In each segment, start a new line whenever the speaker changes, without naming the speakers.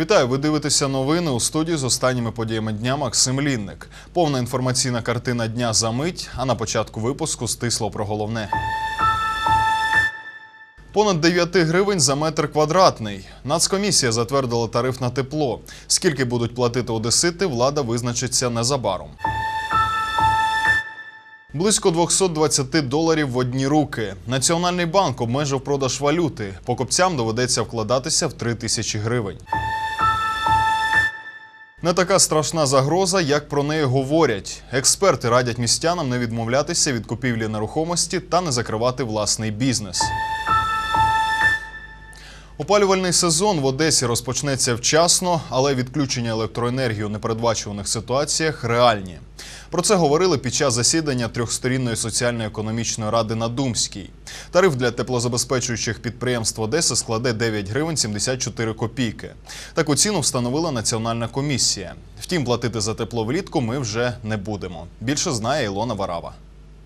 Вітаю! Ви дивитеся новини у студії з останніми подіями дня Максим Лінник. Повна інформаційна картина дня за мить. А на початку випуску стисло про головне. Понад 9 гривень за метр квадратний. Нацкомісія затвердила тариф на тепло. Скільки будуть платити одесити, влада визначиться незабаром. Близько 220 доларів в одні руки. Національний банк обмежив продаж валюти. Покупцям доведеться вкладатися в 3 тисячі гривень. Не така страшна загроза, як про неї говорять. Експерти радять містянам не відмовлятися від купівлі нерухомості та не закривати власний бізнес. Опалювальний сезон в Одесі розпочнеться вчасно, але відключення електроенергії у непередбачуваних ситуаціях реальні. Про це говорили під час засідання трьохсторінної соціально-економічної ради на Думській. Тариф для теплозабезпечуючих підприємств Одеси складе 9 гривень 74 копійки. Таку ціну встановила національна комісія. Втім, платити за тепло влітку ми вже не будемо. Більше знає Ілона Варава.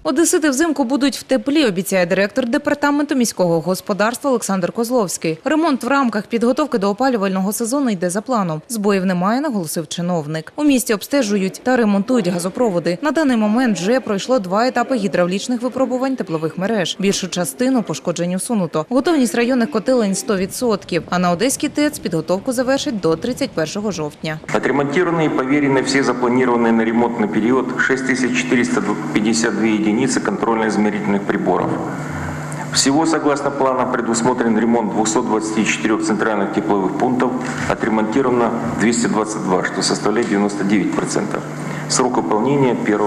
Одесити взимку будуть в теплі, обіцяє директор департаменту міського господарства Олександр Козловський. Ремонт в рамках підготовки до опалювального сезону йде за планом. Збоїв немає, наголосив чиновник. У місті обстежують та ремонтують газопроводи. На даний момент вже пройшло два етапи гідравлічних випробувань теплових мереж. Більшу частину пошкоджень усунуто. Готовність районних котелень 100%, а на Одеський ТЕЦ підготовку завершить до 31 жовтня.
Отремонтированы и поверены все запланированные на ремонтный период 6452 единицы контрольно-измерительных приборов. Всего, согласно плану, предусмотрен ремонт 224 центральных тепловых пунктов, отремонтировано 222, что составляет 99%. Срок выполнения 1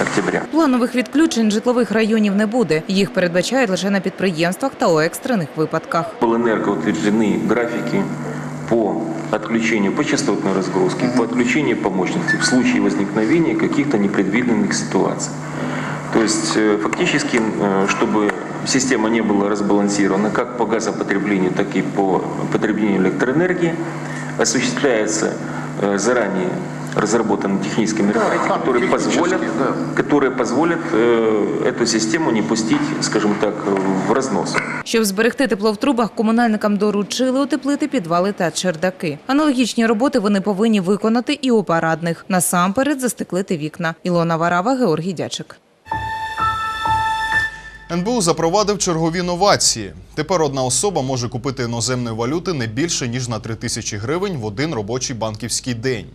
октября.
Планових відключень житлових районів не буде. Їх передбачають лише на підприємствах та у екстрених випадках.
Полэнерго утверждены графики по отключению, по частотной разгрузке, по отключению по мощности в случае возникновения каких-то непредвиденных ситуаций. То есть э, фактически, э, чтобы система не была разбалансирована как по газопотреблению, так и по потреблению электроэнергии, осуществляется э, заранее разработанные технические мероприятия, которые позволят, которые позволят э, эту систему не пустить, скажем так, в разнос.
Щоб зберегти тепло в трубах, комунальникам доручили утеплити підвали та чердаки. Аналогічні роботи вони повинні виконати і у парадних. Насамперед застеклити вікна. Ілона Варава, Георгій Дячик.
НБУ запровадив чергові новації. Тепер одна особа може купити іноземної валюти не більше ніж на 3 тисячі гривень в один робочий банківський день.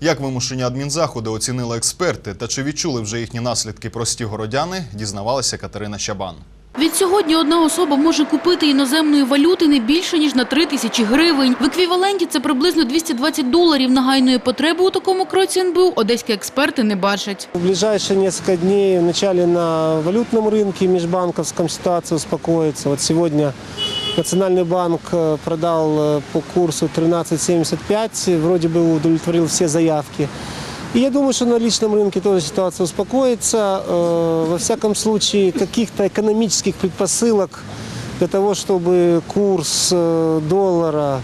Як вимушені адмінзаходи оцінили експерти та чи відчули вже їхні наслідки прості городяни, дізнавалася Катерина Щабан.
Відсьогодні одна особа може купити іноземної валюти не більше, ніж на 3 тисячі гривень. В еквіваленті це приблизно 220 доларів. Нагайної потреби у такому кроці НБУ одеські експерти не бачать.
В ближайшие несколько дней вначале на валютном рынке межбанковском ситуация успокоится. Вот сегодня Национальный банк э, продал э, по курсу 13.75, вроде бы удовлетворил все заявки. И я думаю, что на личном рынке тоже ситуация успокоится. Э, Во всяком случае, каких-то экономических предпосылок для того, чтобы курс э, доллара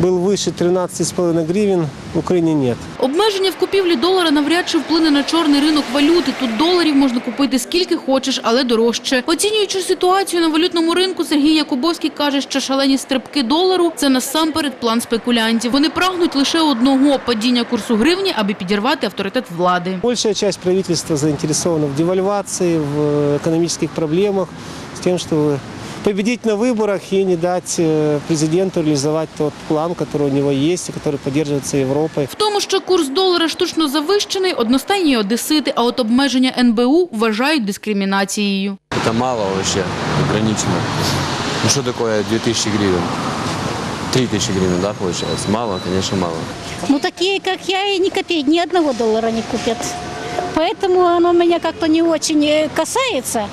был выше 13,5 гривен, в Украине нет.
Обмеження в купівлі долара навряд чи вплине на чорний ринок валюти. Тут доларів можна купити скільки хочеш, але дорожче. Оцінюючи ситуацію на валютному ринку, Сергій Якубовський каже, що шалені стрибки долару – це насамперед план спекулянтів. Вони прагнуть лише одного – падіння курсу гривні, аби підірвати авторитет влади.
Большая часть правительства заинтересована в девальвации, в экономических проблемах, с тем, чтобы победить на выборах и не дать э, президенту реализовать тот план, который у него есть и который поддерживается Европой.
В тому, що курс долара штучно завищений, одностайні одесити, а от обмеження НБУ вважають дискримінацією.
Это мало вообще, ограничено. Ну что такое 2000 гривен? 3000 гривен, да, получается? Мало, конечно, мало.
Ну, такие, как я, и ни копейки, ни одного доллара не купят. Поэтому оно меня как-то не очень э, касается.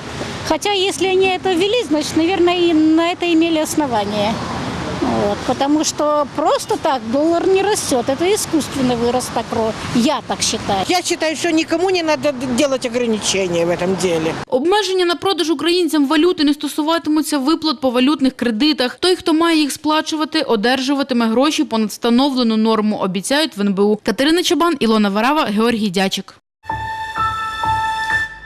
Хотя, если они это ввели, значит, наверное, и на это имели основания. Вот, потому что просто так доллар не растет. Это искусственный вырост так ро- Я так считаю.
Я считаю, что никому не надо делать ограничения в этом деле.
Обмеження на продаж українцям валюти не стосуватимуться виплат по валютних кредитах. Той, хто має їх сплачувати, одержуватиме гроші понад встановлену норму, обіцяють в НБУ. Катерина Чабан, Ілона Варава, Георгій Дячик.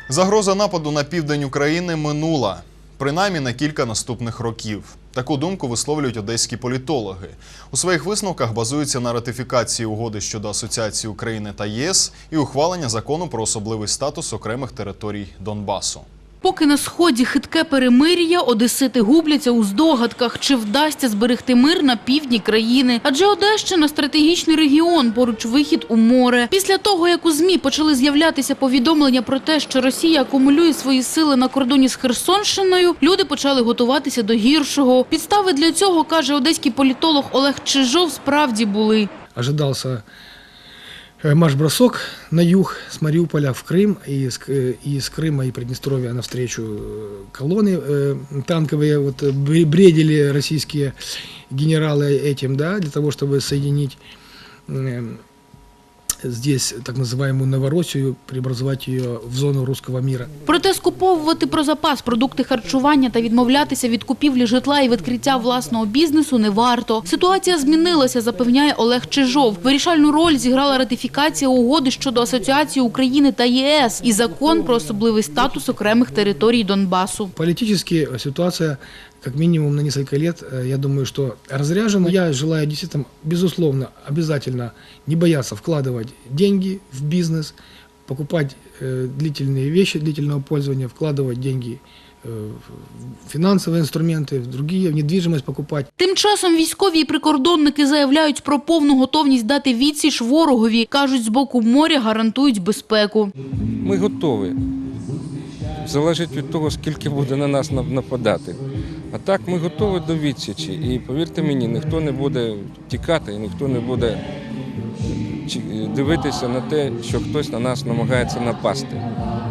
Загроза нападу на південь України минула, принаймні на кілька наступних років. Таку думку висловлюють одеські політологи. У своїх висновках базуються на ратифікації угоди щодо асоціації України та ЄС і ухвалення закону про особливий статус окремих територій Донбасу.
Поки на сході хитке перемир'я, одесити губляться у здогадках, чи вдасться зберегти мир на півдні країни. Адже Одещина – стратегічний регіон, поруч вихід у море. Після того, як у ЗМІ почали з'являтися повідомлення про те, що Росія акумулює свої сили на кордоні з Херсонщиною, люди почали готуватися до гіршого. Підстави для цього, каже одеський політолог Олег Чижов, справді були.
ожидался э, марш-бросок на юг с Мариуполя в Крым и с, э, и с Крыма и Приднестровья навстречу э, колонны э, танковые. Вот э, бре- бредили российские генералы этим, да, для того, чтобы соединить э, здесь так называемую Новороссию, преобразовать ее в зону русского мира.
Проте скуповувати про запас продукти харчування та відмовлятися від купівлі житла і відкриття власного бізнесу не варто. Ситуація змінилася, запевняє Олег Чижов. Вирішальну роль зіграла ратифікація угоди щодо асоціації України та ЄС і закон про особливий статус окремих територій Донбасу.
Политически ситуация как минимум на несколько лет, э, я думаю, что разряжена. Я желаю действительно, безусловно, обязательно не бояться вкладывать деньги в бизнес, покупать э, длительные вещи длительного пользования, вкладывать деньги э, в финансовые инструменты, в другие, в недвижимость покупать.
Тим часом військові і прикордонники заявляють про повну готовність дати відсіч ворогові. Кажуть, з боку моря гарантують безпеку.
Ми готові. Залежить від того, скільки буде на нас нап- нападати. А так ми готові до відсічі. І повірте мені, ніхто не буде тікати, ніхто не буде дивитися на те, що хтось на нас намагається напасти.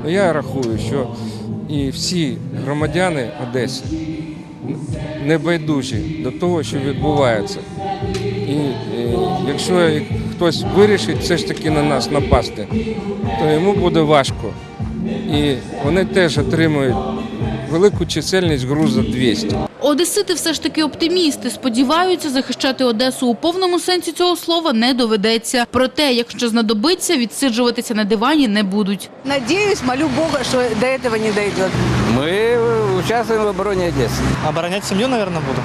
Ну, я рахую, що і всі громадяни Одеси небайдужі до того, що відбувається. І е, якщо хтось вирішить все ж таки на нас напасти, то йому буде важко. І вони теж отримують велику чисельність груза 200.
Одесити все ж таки оптимісти. Сподіваються, захищати Одесу у повному сенсі цього слова не доведеться. Проте, якщо знадобиться, відсиджуватися на дивані не будуть.
Надеюсь, молю Бога, что до этого не дойдет.
Мы участвуем в обороне Одессы.
Оборонять семью, наверное, буду.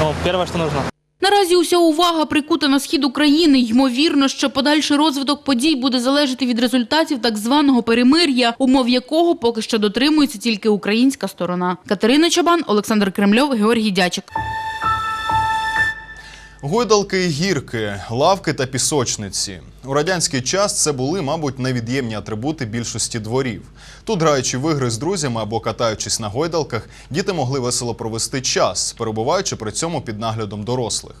Ну, первое, что нужно.
Наразі уся увага прикута на схід України. Ймовірно, що подальший розвиток подій буде залежати від результатів так званого перемир'я, умов якого поки що дотримується тільки українська сторона. Катерина Чабан, Олександр Кремльов, Георгій Дячик.
Гойдалки і гірки, лавки та пісочниці. У радянський час це були, мабуть, невід'ємні атрибути більшості дворів. Тут, граючи в ігри з друзями або катаючись на гойдалках, діти могли весело провести час, перебуваючи при цьому під наглядом дорослих.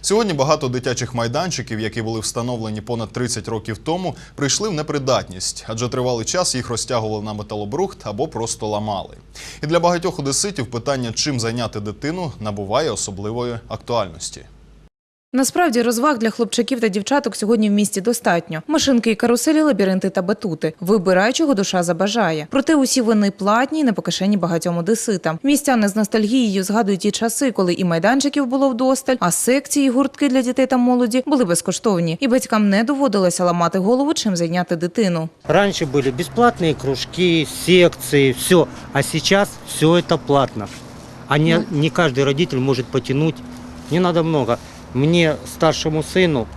Сьогодні багато дитячих майданчиків, які були встановлені понад 30 років тому, прийшли в непридатність, адже тривалий час їх розтягували на металобрухт або просто ламали. І для багатьох одеситів питання, чим зайняти дитину, набуває особливої актуальності.
Насправді розваг для хлопчаків та дівчаток сьогодні в місті достатньо. Машинки і каруселі, лабіринти та батути. Вибирай, чого душа забажає. Проте усі вони платні і не по кишені багатьом одеситам. Містяни з ностальгією згадують ті часи, коли і майданчиків було вдосталь, а секції, і гуртки для дітей та молоді були безкоштовні, і батькам не доводилося ламати голову, чим зайняти дитину.
Раньше были бесплатные кружки, секции, все. А сейчас все это платно. А не, не каждый родитель может потянуть. Не надо много. Мне, старшему сыну,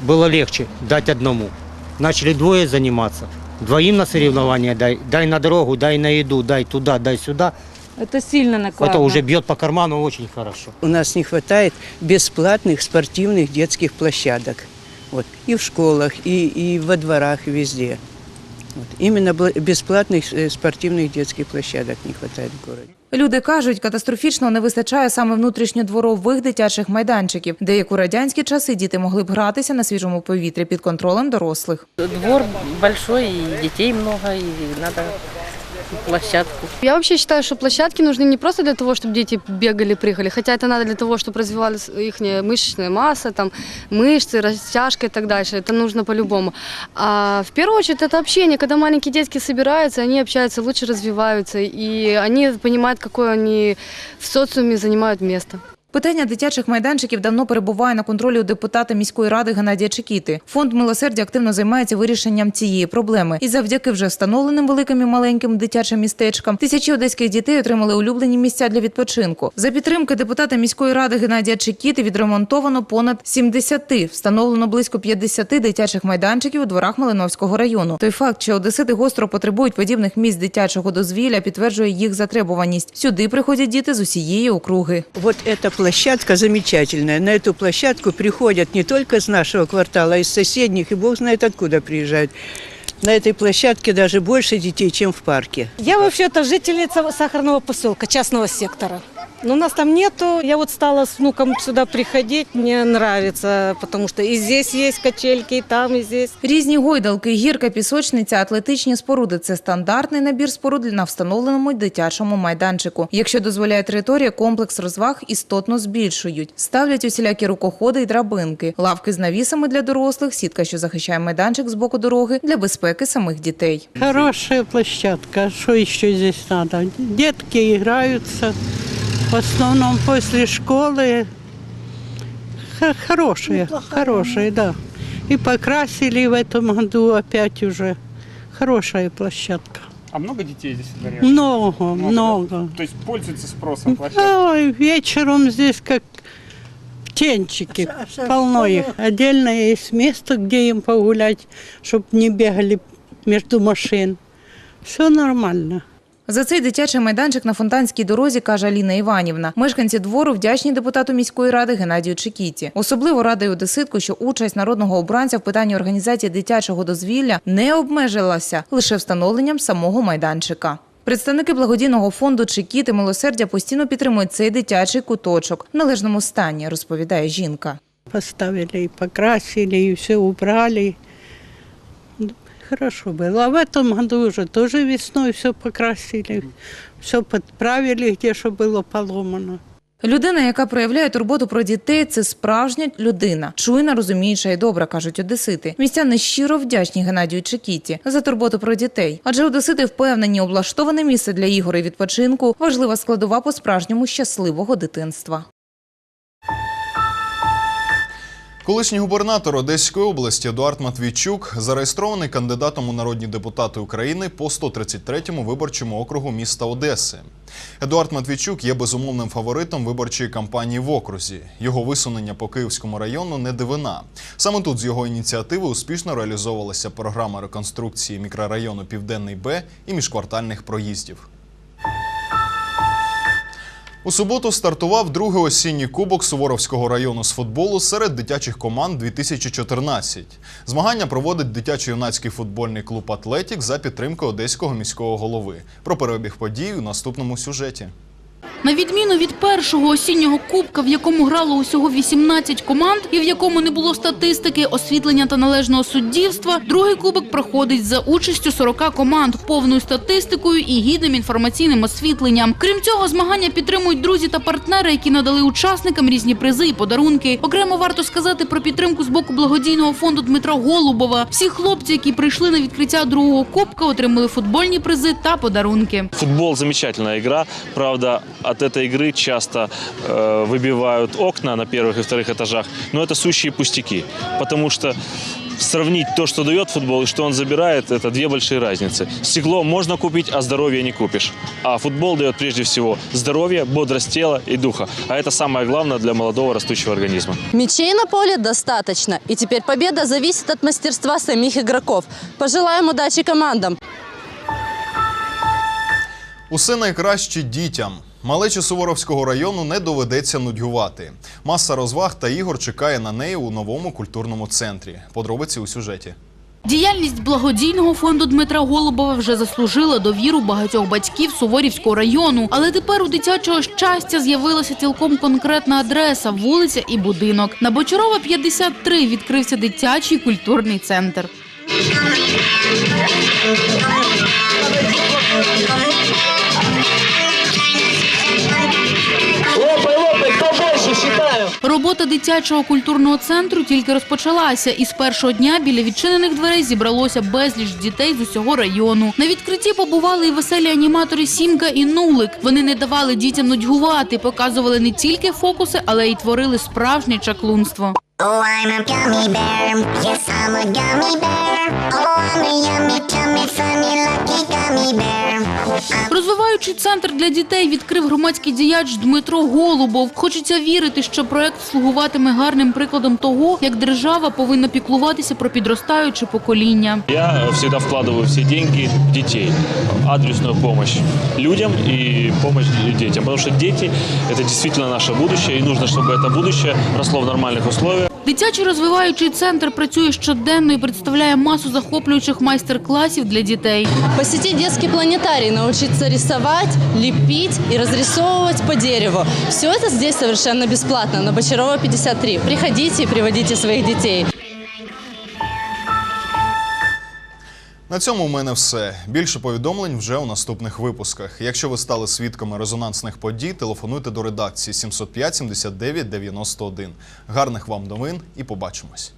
было легче дать одному. Начали двое заниматься. Двоим на соревнования дай, дай на дорогу, дай на еду, дай туда, дай сюда.
Это сильно накладно.
Это уже бьет по карману очень хорошо.
У нас не хватает бесплатных спортивных детских площадок. Вот. И в школах, и, и во дворах, и везде. Вот. Именно бесплатных э, спортивных детских площадок не хватает в городе.
Люди кажуть, катастрофічно не вистачає саме внутрішньодворових дитячих майданчиків, де як у радянські часи діти могли б гратися на свіжому повітрі під контролем дорослих.
Двор великий, і дітей много, і надо
площадку. Я вообще считаю, что площадки нужны не просто для того, чтобы дети бегали, прыгали, хотя это надо для того, чтобы развивалась их мышечная масса, там, мышцы, растяжка и так дальше. Это нужно по-любому. А в первую очередь это общение, когда маленькие детки собираются, они общаются, лучше развиваются, и они понимают, какое они в социуме занимают место.
Питання дитячих майданчиків давно перебуває на контролі у депутата міської ради Геннадія Чекіти. Фонд милосердя активно займається вирішенням цієї проблеми. І завдяки вже встановленим великим і маленьким дитячим містечкам тисячі одеських дітей отримали улюблені місця для відпочинку. За підтримки депутата міської ради Геннадія Чекіти відремонтовано понад 70, встановлено близько 50 дитячих майданчиків у дворах Малиновського району. Той факт, що одесити гостро потребують подібних місць дитячого дозвілля, підтверджує їх затребуваність. Сюди приходять діти з усієї округи.
Вот эта площадка замечательная. На эту площадку приходят не только из нашего квартала, а из соседних, и бог знает откуда приезжают. На этой площадке даже больше детей, чем в парке.
Я вообще-то жительница Сахарного поселка, частного сектора. Но нас там нету. Я вот стала с внуком сюда приходить. Мне нравится, потому что и здесь есть качельки, и там, и здесь.
Різні гойдалки, гірка, пісочниця, атлетичні споруди це стандартний набір споруд на встановленому дитячому майданчику. Якщо дозволяє територія, комплекс розваг істотно збільшують. Ставлять усілякі рукоходи і драбинки, лавки з навісами для дорослих, сітка, що захищає майданчик з боку дороги для безпеки самих дітей.
Хорошая площадка. Что еще здесь надо? Детки играются. В основном после школы. Хорошие, хорошие, да. И покрасили в этом году опять уже. Хорошая площадка.
А много детей здесь во дворе?
Много,
да?
много.
То есть пользуется спросом площадка?
Ой, вечером здесь как птенчики, полно их. Отдельно есть место, где им погулять, чтобы не бегали между машин. Все нормально.
За цей дитячий майданчик на фонтанській дорозі каже Аліна Іванівна. Мешканці двору вдячні депутату міської ради Геннадію Чекіті. Особливо радий одеситку, що участь народного обранця в питанні організації дитячого дозвілля не обмежилася лише встановленням самого майданчика. Представники благодійного фонду Чекіти милосердя постійно підтримують цей дитячий куточок в належному стані, розповідає жінка.
Поставили покрасили, и все убрали Ну, Хорошо было. А в этом году уже тоже весной все покрасили, все подправили, где что было поломано.
Людина, яка проявляє турботу про дітей, це справжня людина, чуйна, розуміюча і добра, кажуть одесити. Містяни щиро вдячні Геннадію Чекіті за турботу про дітей. Адже одесити впевнені, облаштоване місце для ігор і відпочинку важлива складова по справжньому щасливого дитинства.
Колишній губернатор Одеської області Едуард Матвійчук зареєстрований кандидатом у народні депутати України по 133-му виборчому округу міста Одеси. Едуард Матвійчук є безумовним фаворитом виборчої кампанії в окрузі. Його висунення по Київському району не дивина. Саме тут з його ініціативи успішно реалізовувалася програма реконструкції мікрорайону Південний Б і міжквартальних проїздів. У суботу стартував другий осінній кубок Суворовського району з футболу серед дитячих команд 2014. Змагання проводить дитячо-юнацький футбольний клуб Атлетік за підтримки одеського міського голови. Про перебіг подій у наступному сюжеті.
На відміну від першого осіннього кубка, в якому грало усього 18 команд і в якому не було статистики, освітлення та належного суддівства, другий кубок проходить за участю 40 команд, повною статистикою і гідним інформаційним освітленням. Крім цього, змагання підтримують друзі та партнери, які надали учасникам різні призи і подарунки. Окремо варто сказати про підтримку з боку благодійного фонду Дмитра Голубова. Всі хлопці, які прийшли на відкриття другого кубка, отримали футбольні призи та подарунки.
Футбол замечательная игра, правда, от этой игры часто э, выбивают окна на первых и вторых этажах, но это сущие пустяки, потому что сравнить то, что дает футбол и что он забирает, это две большие разницы. Стекло можно купить, а здоровье не купишь. А футбол дает прежде всего здоровье, бодрость тела и духа. А это самое главное для молодого растущего организма.
Мячей на поле достаточно, и теперь победа зависит от мастерства самих игроков. Пожелаем удачи командам!
Усе найкраще дітям. Малечі Суворовського району не доведеться нудьгувати. Маса розваг та ігор чекає на неї у новому культурному центрі. Подробиці у сюжеті.
Діяльність благодійного фонду Дмитра Голубова вже заслужила довіру багатьох батьків Суворівського району. Але тепер у дитячого щастя з'явилася цілком конкретна адреса, вулиця і будинок. На Бочарова 53 відкрився дитячий культурний центр. Робота дитячого культурного центру тільки розпочалася, і з першого дня біля відчинених дверей зібралося безліч дітей з усього району. На відкритті побували і веселі аніматори Сімка і Нулик. Вони не давали дітям нудьгувати, показували не тільки фокуси, але й творили справжнє чаклунство.
Oh, I'm a gummy bear. Yes, I'm a gummy bear. Oh, I'm a yummy, tummy, funny.
Розвиваючий центр для дітей відкрив громадський діяч Дмитро Голубов. Хочеться вірити, що проект слугуватиме гарним прикладом того, як держава повинна піклуватися про підростаюче покоління.
Я всегда вкладываю все деньги в детей, адресную помощь людям и помощь детям, потому что дети – это действительно наше будущее, и нужно, чтобы это будущее росло в нормальных условиях.
Дитячий розвиваючий центр працює щоденно і представляє масу захоплюючих майстер-класів для дітей.
Посетить дитячий планетарій, научиться рисовать, ліпити і розрисовувати по дереву. Все це здесь совершенно безплатно на Бочарова 53. Приходите і приводите своїх детей.
На цьому у мене все. Більше повідомлень вже у наступних випусках. Якщо ви стали свідками резонансних подій, телефонуйте до редакції 705 79 91. Гарних вам новин і побачимось.